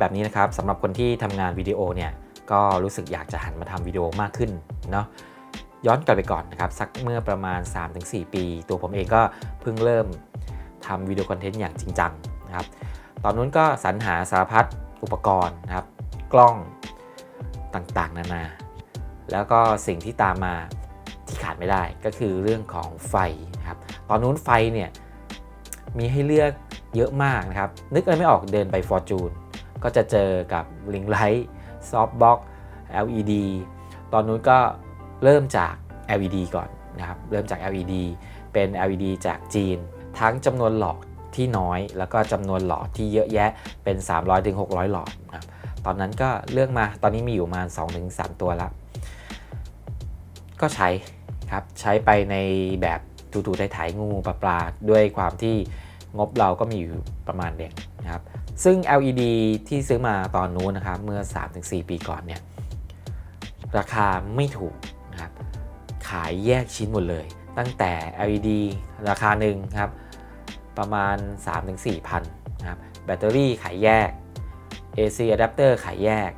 แบบนี้นะครับสำหรับคนที่ทำงานวิดีโอเนี่ยก็รู้สึกอยากจะหันมาทำวิดีโอมากขึ้นเนาะย้อนกลับไปก่อนนะครับสักเมื่อประมาณ 3-4 ปี ตัวผมเองก็เพิ่งเริ่มทำวิดีโอคอนเทนต์อย่างจริงจังนะครับตอนนู้นก็สรรหาสารพัดอุปกรณ์นะครับ กล้องต่างๆ นานา แล้วก็สิ่งที่ตามมาที่ขาดไม่ได้ก็คือเรื่องของไฟนะครับตอนนู้นไฟเนี่ยมีให้เลือกเยอะมากนะครับ นึกอะไรไม่ออกเดินไป Fortune ก็จะเจอกับ Ring Light Softbox LED ตอนนู้นก็เริ่มจาก LED ก่อนนะครับ เริ่มจาก LED เป็น LED จากจีน ทั้งจำนวนหลอดที่น้อย แล้วก็จำนวนหลอดที่เยอะแยะเป็น 300-600 หลอดนะครับ ตอนนั้นก็เลือกมา ตอนนี้มีอยู่ประมาณ 2-3 ตัวล้วก็ใช้ครับ ใช้ไปในแบบถูๆไถๆงูปลาปลาด้วยความที่ งบเราก็มีอยู่ประมาณเด็กนะครับ ซึ่ง LED ที่ซื้อมาตอนนู้นนะครับ เมื่อ 3-4 ปีก่อนเนี่ย ราคาไม่ถูกนะครับ ขายแยกชิ้นหมดเลย ตั้งแต่ LED ราคาหนึ่งครับ ประมาณ 3-4พันนะครับ แบตเตอรี่ขายแยก AC adapter ขายแยก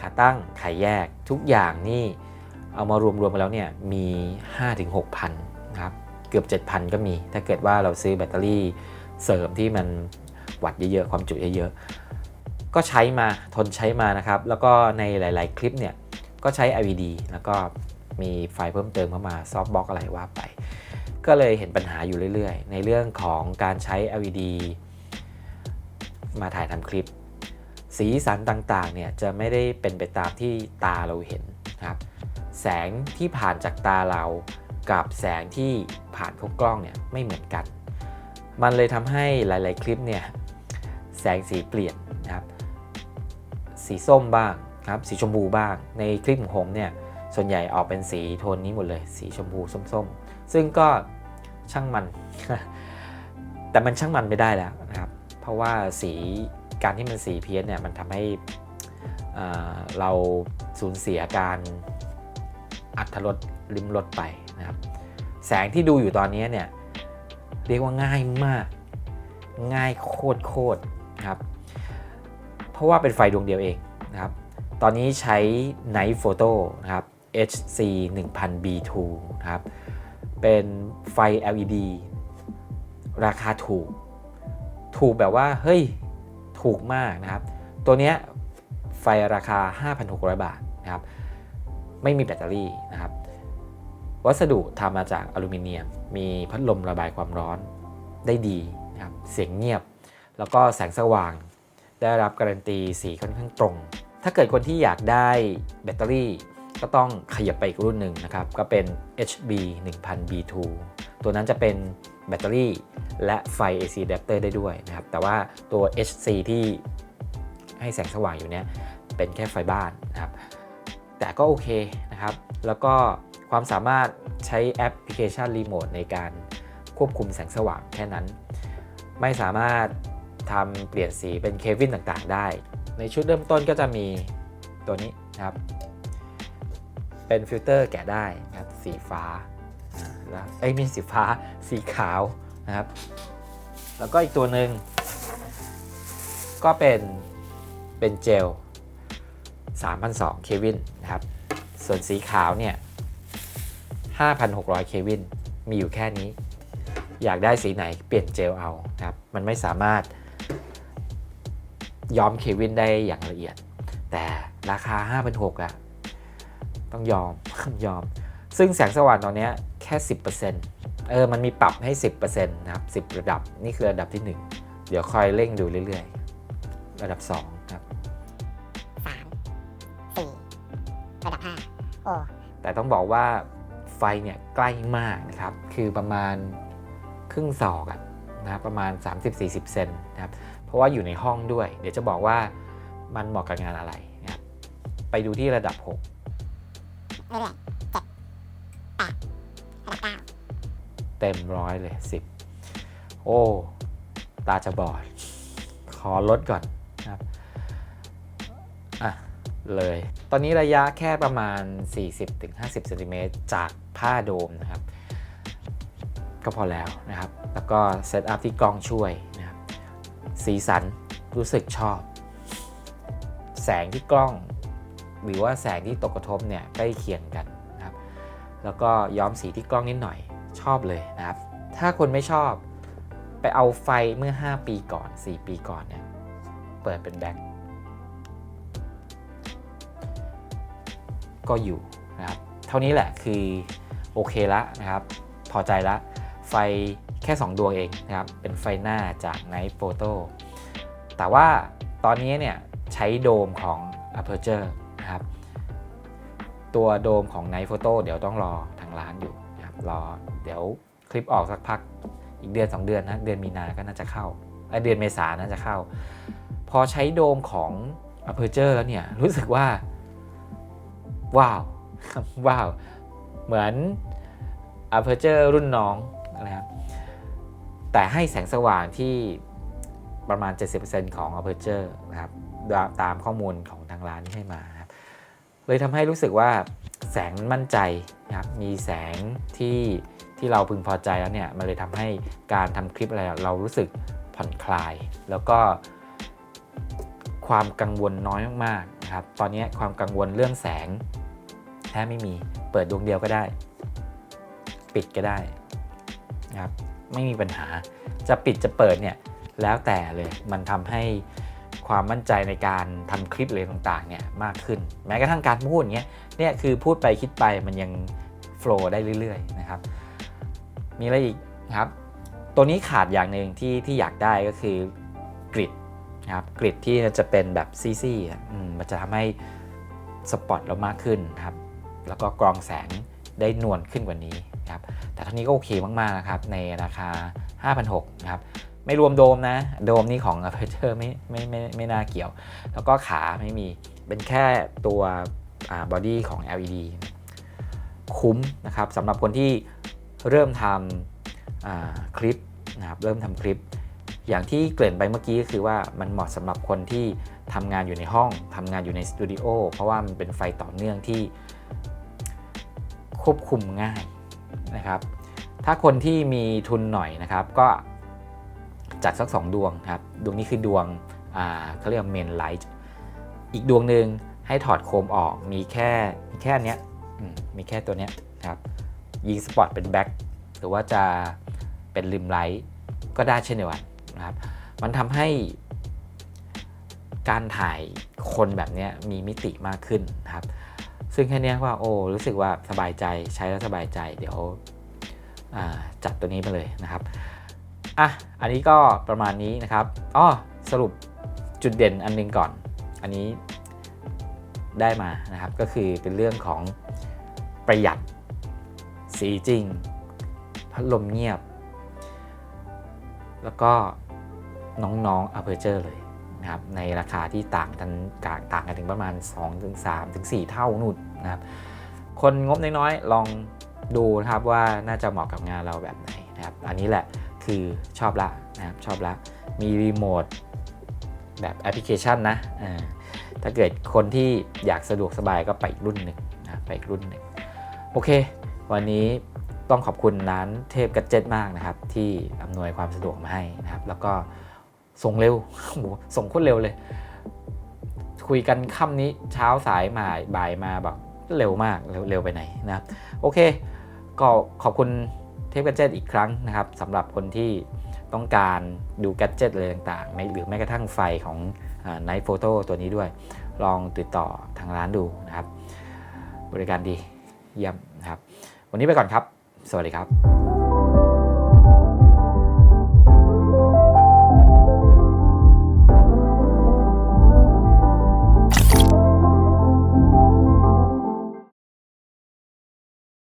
ขาตั้งขายแยก ทุกอย่างนี่เอามารวมๆกันแล้วเนี่ยมี 5-6พันนะครับ เกือบ 7,000 ก็มี ถ้าเกิดว่าเราซื้อแบตเตอรี่ เสริมที่มันวัดเยอะๆความจุเยอะๆก็ใช้มาทนใช้มานะครับ แล้วก็ในหลายๆคลิปเนี่ยก็ใช้ LED แล้วก็มีไฟเพิ่มเติมเข้ามาซอฟต์บ็อกอะไรว่าไป ก็เลยเห็นปัญหาอยู่เรื่อยๆ ในเรื่องของการใช้ LED มาถ่ายทำคลิป สีสันต่างๆ เนี่ยจะไม่ได้เป็นไปตามที่ตาเราเห็นนะครับ แสงที่ผ่านจากตาเรา กับแสงที่ผ่านเข้ากล้องเนี่ยไม่เหมือนกัน มันเลยทำให้หลาย ๆ คลิปเนี่ยแสงสีเปลี่ยนนะครับ สีส้มบ้างครับ สีชมพูบ้าง ในคลิปของผมเนี่ยส่วนใหญ่ออกเป็นสีโทนนี้หมดเลย สีชมพูส้ม ๆ ซึ่งก็ช่างมัน แต่มันช่างมันไม่ได้แล้วนะครับ เพราะว่าสีการที่มันสีเพี้ยนเนี่ยมันทำให้เราสูญเสียการอัตรสลิมรสไปนะครับ แสงที่ดูอยู่ตอนนี้เนี่ย เรียกว่าง่ายมาก ง่ายโคตรโคตรครับ เพราะว่าเป็นไฟดวงเดียวเองนะครับ ตอนนี้ใช้ Night Photo นะครับ HC 1000 B2 นะครับ เป็นไฟ LED ราคาถูก ถูกแบบว่า เฮ้ย ถูกมากนะครับ ตัวเนี้ยไฟราคา 5,600 บาทนะครับ ไม่มีแบตเตอรี่นะครับ วัสดุทำมาจากอลูมิเนียม มีพัดลมระบายความร้อนได้ดีนะครับเสียงเงียบ แล้วก็แสงสว่าง ได้รับการันตีสีค่อนข้างตรง ถ้าเกิดคนที่อยากได้แบตเตอรี่ก็ต้องขยับไปอีกรุ่นหนึ่งนะครับ ก็เป็น HB 1000 B2 ตัวนั้นจะเป็นแบตเตอรี่และไฟ AC adapter ได้ด้วยนะครับ แต่ว่าตัว HC ที่ให้แสงสว่างอยู่เนี้ยเป็นแค่ไฟบ้านนะครับ แต่ก็โอเคนะครับ แล้วก็ ความสามารถใช้แอปพลิเคชันรีโมทในการควบคุมแสงสว่างแค่นั้น ไม่สามารถทำเปลี่ยนสีเป็นเควินต่างๆ ได้ ในชุดเริ่มต้นก็จะมีตัวนี้นะครับ เป็นฟิลเตอร์แกะได้นะครับสีฟ้าแล้วเอ้ม่ใช่สีฟ้าสีขาวนะครับ แล้วก็อีกตัวหนึ่งก็เป็นเป็นเจล3,200เควินนะครับ ส่วนสีขาวเนี่ย 5,600 เควิน มีอยู่แค่นี้ อยากได้สีไหนเปลี่ยนเจลเอานะครับ มันไม่สามารถย้อมเควินได้อย่างละเอียด แต่ราคา 5,600อะต้องยอมยอม ซึ่งแสงสว่างตอนเนี้ยแค่ 10%เออ มันมีปรับให้ 10%นะครับ 10 ระดับ นี่คือระดับที่ 1 เดี๋ยวคอยเร่งดูเรื่อยๆ ระดับ 2 ครับสามสี่ระดับห้าโอ้ แต่ต้องบอกว่า ไฟเนี่ยใกล้มากนะครับ คือประมาณครึ่งศอกอะนะครับประมาณ 30-40 เซนนะครับ เพราะว่าอยู่ในห้องด้วย เดี๋ยวจะบอกว่ามันเหมาะกับงานอะไรนะครับไปดูที่ระดับเรื่อยๆเจ็ดแปดเก้า6เต็มร้อยเลย 10 โอ้ ตาจะบอด ขอลดก่อนนะครับ เลย ตอนนี้ระยะแค่ประมาณ 40-50เซนติเมตรจากผ้าโดมนะครับ ก็พอแล้วนะครับ แล้วก็เซตอัพที่กล้องช่วยนะครับ สีสันรู้สึกชอบ แสงที่กล้อง หรือว่าแสงที่ตกกระทบเนี่ยใกล้เคียงกันนะครับ แล้วก็ย้อมสีที่กล้องนิดหน่อยชอบเลยนะครับ ถ้าคนไม่ชอบไปเอาไฟเมื่อ 5 ปีก่อน 4 ปีก่อนเนี่ยเปิดเป็นแบ็ค ก็อยู่นะครับเท่านี้แหละคือโอเคละนะครับ พอใจละไฟแค่ 2 ดวงเองนะครับ เป็นไฟหน้าจาก Night Photo แต่ว่าตอนนี้เนี่ยใช้โดมของ Aperture นะครับ ตัวโดมของ Night Photo เดี๋ยวต้องรอทางร้านอยู่นะครับรอเดี๋ยวคลิปออกสักพักอีกเดือน 2 เดือนนะเดือนมีนาก็น่าจะเข้าเอ้ยเดือนเมษาน่าจะเข้า พอใช้โดมของ Aperture แล้วเนี่ยรู้สึกว่า ว้าว ว้าว เหมือน Aperture รุ่นน้องนะครับแต่ให้แสงสว่างที่ประมาณ 70%ของ Aperture นะครับตามข้อมูลของทางร้านที่ให้มาครับเลยทำให้รู้สึกว่าแสงมันมั่นใจนะครับมีแสงที่ที่เราพึงพอใจแล้วเนี่ยมันเลยทำให้การทำคลิปอะไรเรารู้สึกผ่อนคลาย แล้วก็ความกังวลน้อยมากๆนะครับ ตอนนี้ความกังวลเรื่องแสง แทบไม่มีเปิดดวงเดียวก็ได้ ปิดก็ได้นะครับไม่มีปัญหาจะปิดจะเปิดเนี่ยแล้วแต่เลยมันทำให้ความมั่นใจในการทำคลิปอะไรต่างๆเนี่ยมากขึ้น แม้กระทั่งการพูดเงี้ยเนี่ยคือพูดไปคิดไปมันยังโฟล์ได้เรื่อยๆนะครับมีอะไรอีกครับ ตัวนี้ขาดอย่างหนึ่งที่ที่อยากได้ก็คือกริดนะครับกริดที่จะเป็นแบบซี่ๆอะมันจะทำให้สปอตเรามากขึ้นครับ แล้วก็กรองแสงได้นวลขึ้นกว่านี้นะครับแต่เท่านี้ก็โอเคมากๆนะครับในราคา 5,600นะครับไม่รวมโดมนะ โดมนี่ของ Aperture ไม่ไม่ไม่ไม่น่าเกี่ยว แล้วก็ขาไม่มีเป็นแค่ตัวบอดี้ของ LED คุ้มนะครับสำหรับคนที่เริ่มทำคลิปนะครับเริ่มทำคลิป อย่างที่เกริ่นไปเมื่อกี้ก็คือว่ามันเหมาะสำหรับคนที่ทำงานอยู่ในห้องทำงานอยู่ในสตูดิโอเพราะว่ามันเป็นไฟต่อเนื่องที่ ควบคุมง่ายนะครับ ถ้าคนที่มีทุนหน่อยนะครับ ก็จัดสัก 2 ดวงครับ ดวงนี้คือดวงเขาเรียกเมนไลท์อีกดวงหนึ่งให้ถอดโคมออกมีแค่มีแค่เนี้ยมีแค่ตัวเนี้ยครับยิงสปอตเป็นแบ็คหรือว่าจะเป็นริมไลท์ก็ได้เช่นเดียวกันนะครับ มันทำให้การถ่ายคนแบบนี้มีมิติมากขึ้นนะครับ ซึ่งแค่นี้ว่าโอ้รู้สึกว่าสบายใจใช้แล้วสบายใจ เดี๋ยวจัดตัวนี้มาเลยนะครับอะอันนี้ก็ประมาณนี้นะครับอ้อสรุปจุดเด่นอันหนึงก่อน อันนี้ได้มานะครับก็คือเป็นเรื่องของประหยัดสีจริง พัดลมเงียบ แล้วก็น้องๆ Aperture เลย นะครับในราคาที่ต่างกันต่างกันถึงประมาณ 2-3ถึง3ถึง4เท่านู่นนะครับคนงบน้อยๆลองดูนะครับว่าน่าจะเหมาะกับงานเราแบบไหนนะครับอันนี้แหละคือชอบละนะครับชอบละมีรีโมทแบบแอปพลิเคชันนะถ้าเกิดคนที่อยากสะดวกสบายก็ไปอีกรุ่นหนึ่งนะไปอีกรุ่นหนึ่งโอเค วันนี้ต้องขอบคุณร้านเทพกัจเจ็ตมากนะครับ ที่อำนวยความสะดวกมาให้นะครับ แล้วก็ ส่งเร็วโอ้โหส่งโคตรเร็วเลย คุยกันค่ำนี้เช้าสายมาบ่ายมาแบบเร็วมากเร็วเร็วไปไหนนะครับโอเค ก็ขอบคุณเทพกัจเจตอีกครั้งนะครับสำหรับคนที่ต้องการดูแกดเจตอะไรต่างๆไม่หรือแม้กระทั่งไฟของไนท์โฟโต้ตัวนี้ด้วย ลองติดต่อทางร้านดูนะครับ บริการดีเยี่ยมนะครับ วันนี้ไปก่อนครับ สวัสดีครับ